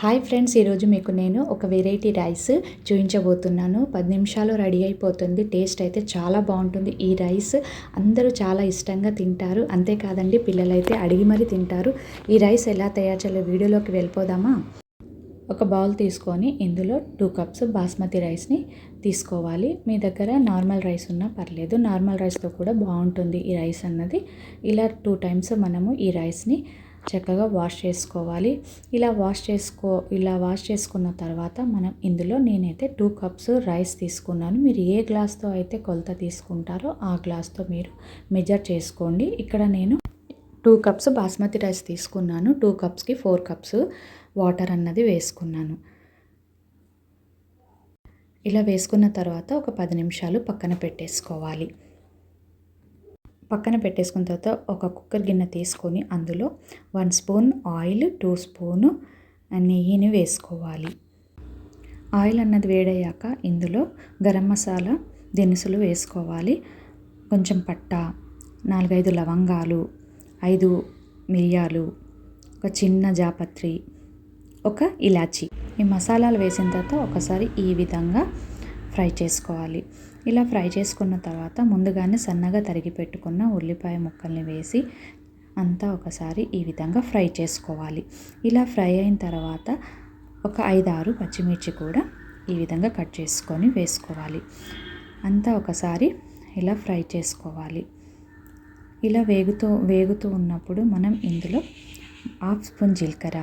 Hi friends ఈరోజు మీకు నేను ఒక వెరైటీ రైస్ చూపించబోతున్నాను పది నిమిషాలు రెడీ అయిపోతుంది. టేస్ట్ అయితే చాలా బాగుంటుంది. ఈ రైస్ అందరూ చాలా ఇష్టంగా తింటారు. అంతేకాదండి పిల్లలైతే అడిగి మరీ తింటారు. ఈ రైస్ ఎలా తయారు చేయాలో వీడియోలోకి వెళ్ళిపోదామా? ఒక బౌల్ తీసుకొని ఇందులో టూ కప్స్ బాస్మతి రైస్ని తీసుకోవాలి. మీ దగ్గర నార్మల్ రైస్ ఉన్నా పర్లేదు. నార్మల్ రైస్తో కూడా బాగుంటుంది ఈ రైస్ అన్నది. ఇలా టూ టైమ్స్ మనము ఈ రైస్ని చక్కగా వాష్ చేసుకోవాలి. ఇలా వాష్ చేసుకో ఇలా వాష్ చేసుకున్న తర్వాత మనం ఇందులో నేనైతే టూ కప్స్ రైస్ తీసుకున్నాను. మీరు ఏ గ్లాస్తో అయితే కొలత తీసుకుంటారో ఆ గ్లాస్తో మీరు మెజర్ చేసుకోండి. ఇక్కడ నేను టూ కప్స్ బాస్మతి రైస్ తీసుకున్నాను. టూ కప్స్కి ఫోర్ కప్స్ వాటర్ అన్నది వేసుకున్నాను. ఇలా వేసుకున్న తర్వాత ఒక పది నిమిషాలు పక్కన పెట్టేసుకోవాలి. పక్కన పెట్టేసుకున్న తర్వాత ఒక కుక్కర్ గిన్నె తీసుకొని అందులో one spoon oil two spoon నెయ్యిని వేసుకోవాలి. ఆయిల్ అన్నది వేడయ్యాక ఇందులో గరం మసాలా దినుసులు వేసుకోవాలి. కొంచెం పట్ట నాలుగైదు లవంగాలు ఐదు మిరియాలు ఒక చిన్న జాపత్రి ఒక ఇలాచి. ఈ మసాలాలు వేసిన తర్వాత ఒకసారి ఈ విధంగా ఫ్రై చేసుకోవాలి. ఇలా ఫ్రై చేసుకున్న తర్వాత ముందుగానే సన్నగా తరిగి పెట్టుకున్న ఉల్లిపాయ ముక్కల్ని వేసి అంతా ఒకసారి ఈ విధంగా ఫ్రై చేసుకోవాలి. ఇలా ఫ్రై అయిన తర్వాత ఒక ఐదు ఆరు పచ్చిమిర్చి కూడా ఈ విధంగా కట్ చేసుకొని వేసుకోవాలి. అంతా ఒకసారి ఇలా ఫ్రై చేసుకోవాలి. ఇలా వేగుతూ వేగుతూ ఉన్నప్పుడు మనం ఇందులో హాఫ్ స్పూన్ జీలకర్ర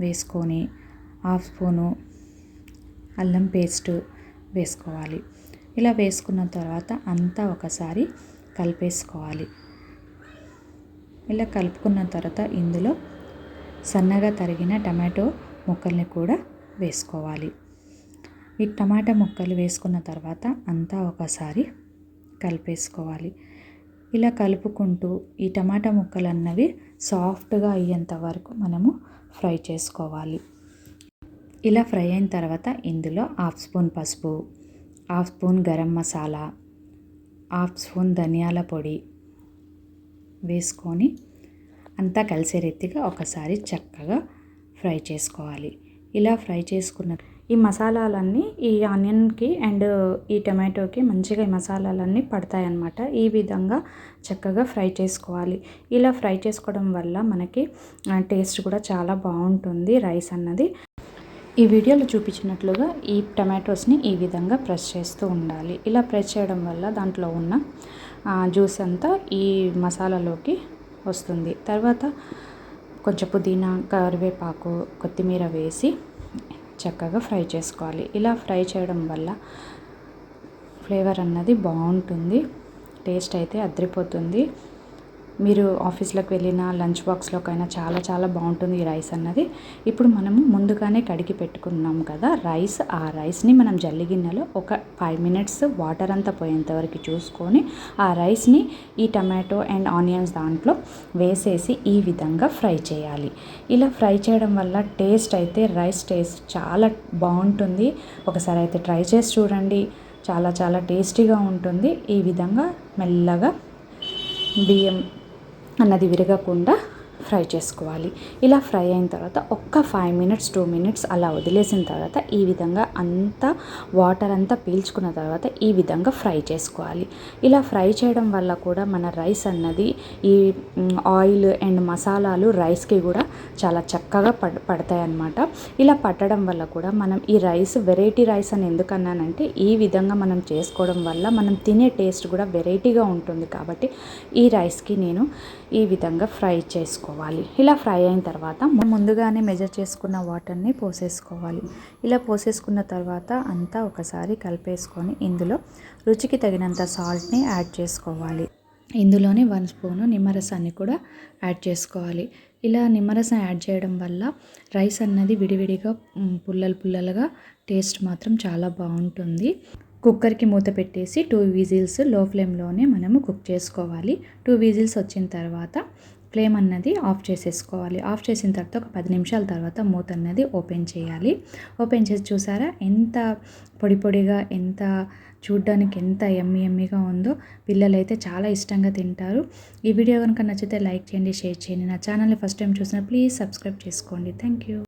వేసుకొని హాఫ్ స్పూను అల్లం పేస్టు వేసుకోవాలి. ఇలా వేసుకున్న తర్వాత అంతా ఒకసారి కలిపేసుకోవాలి. ఇలా కలుపుకున్న తర్వాత ఇందులో సన్నగా తరిగిన టమాటో ముక్కల్ని కూడా వేసుకోవాలి. ఈ టమాటా ముక్కలు వేసుకున్న తర్వాత అంతా ఒకసారి కలిపేసుకోవాలి. ఇలా కలుపుకుంటూ ఈ టమాటా ముక్కలు అన్నవి సాఫ్ట్గా అయ్యేంత వరకు మనము ఫ్రై చేసుకోవాలి. ఇలా ఫ్రై అయిన తర్వాత ఇందులో హాఫ్ స్పూన్ పసుపు half spoon garam masala half spoon ధనియాల పొడి వేసుకొని అంతా కలిసే రీతిగా ఒకసారి చక్కగా ఫ్రై చేసుకోవాలి. ఇలా ఫ్రై చేసుకున్న ఈ మసాలాలన్నీ ఈ ఆనియన్కి అండ్ ఈ టమాటోకి మంచిగా ఈ మసాలాలన్నీ పడతాయి అన్నమాట ఈ విధంగా చక్కగా ఫ్రై చేసుకోవాలి. ఇలా ఫ్రై చేసుకోవడం వల్ల మనకి టేస్ట్ కూడా చాలా బాగుంటుంది రైస్ అన్నది. ఈ వీడియోలో చూపించినట్లుగా ఈ టమాటోస్ని ఈ విధంగా ప్రెస్ చేస్తూ ఉండాలి. ఇలా ప్రెస్ చేయడం వల్ల దాంట్లో ఉన్న జ్యూస్ అంతా ఈ మసాలాలోకి వస్తుంది. తర్వాత కొంచెం పుదీనా కరివేపాకు కొత్తిమీర వేసి చక్కగా ఫ్రై చేసుకోవాలి. ఇలా ఫ్రై చేయడం వల్ల ఫ్లేవర్ అన్నది బాగుంటుంది. టేస్ట్ అయితే అదిరిపోతుంది. మీరు ఆఫీస్లోకి వెళ్ళిన లంచ్ బాక్స్లోకైనా చాలా చాలా బాగుంటుంది ఈ రైస్ అన్నది. ఇప్పుడు మనము ముందుగానే కడిగి పెట్టుకున్నాం కదా రైస్. ఆ రైస్ని మనం జల్లి గిన్నెలో ఒక ఫైవ్ మినిట్స్ వాటర్ అంతా పోయేంత వరకు చూసుకొని ఆ రైస్ని ఈ టమాటో అండ్ ఆనియన్స్ దాంట్లో వేసేసి ఈ విధంగా ఫ్రై చేయాలి. ఇలా ఫ్రై చేయడం వల్ల టేస్ట్ అయితే రైస్ టేస్ట్ చాలా బాగుంటుంది. ఒకసారి అయితే ట్రై చేసి చూడండి. చాలా చాలా టేస్టీగా ఉంటుంది. ఈ విధంగా మెల్లగా బియ్యం అన్నది విరగకుండా ఫ్రై చేసుకోవాలి. ఇలా ఫ్రై అయిన తర్వాత ఒక్క ఫైవ్ మినిట్స్ టూ మినిట్స్ అలా వదిలేసిన తర్వాత ఈ విధంగా అంతా వాటర్ అంతా పీల్చుకున్న తర్వాత ఈ విధంగా ఫ్రై చేసుకోవాలి. ఇలా ఫ్రై చేయడం వల్ల కూడా మన రైస్ అన్నది ఈ ఆయిల్ అండ్ మసాలాలు రైస్కి కూడా చాలా చక్కగా పడ్ పడతాయి అన్నమాట. ఇలా పట్టడం వల్ల కూడా మనం ఈ రైస్ వెరైటీ రైస్ అని ఎందుకన్నానంటే ఈ విధంగా మనం చేసుకోవడం వల్ల మనం తినే టేస్ట్ కూడా వెరైటీగా ఉంటుంది కాబట్టి ఈ రైస్కి నేను ఈ విధంగా ఫ్రై చేసుకోవాలి చేసుకోవాలి ఇలా ఫ్రై అయిన తర్వాత ముందుగానే మెజర్ చేసుకున్న వాటర్ని పోసేసుకోవాలి. ఇలా పోసేసుకున్న తర్వాత అంతా ఒకసారి కలిపేసుకొని ఇందులో రుచికి తగినంత సాల్ట్ని యాడ్ చేసుకోవాలి. ఇందులోనే వన్ స్పూను నిమ్మరసాన్ని కూడా యాడ్ చేసుకోవాలి. ఇలా నిమ్మరసం యాడ్ చేయడం వల్ల రైస్ అన్నది విడివిడిగా పుల్లలు పుల్లలుగా టేస్ట్ మాత్రం చాలా బాగుంటుంది. కుక్కర్కి మూత పెట్టేసి టూ విజిల్స్లో ఫ్లేమ్లోనే మనము కుక్ చేసుకోవాలి. టూ విజిల్స్ వచ్చిన తర్వాత ఫ్లేమ్ అన్నది ఆఫ్ చేసేసుకోవాలి. ఆఫ్ చేసిన తర్వాత ఒక పది నిమిషాల తర్వాత మూత అన్నది ఓపెన్ చేయాలి. ఓపెన్ చేసి చూసారా? ఎంత పొడి పొడిగా ఎంత చూడ్డానికి ఎంత ఎమ్మి ఎమ్మిగా ఉందో పిల్లలైతే చాలా ఇష్టంగా తింటారు. ఈ వీడియో కనుక నచ్చితే లైక్ చేయండి షేర్ చేయండి. నా ఛానల్ని ఫస్ట్ టైం చూసిన ప్లీజ్ సబ్స్క్రైబ్ చేసుకోండి. Thank you.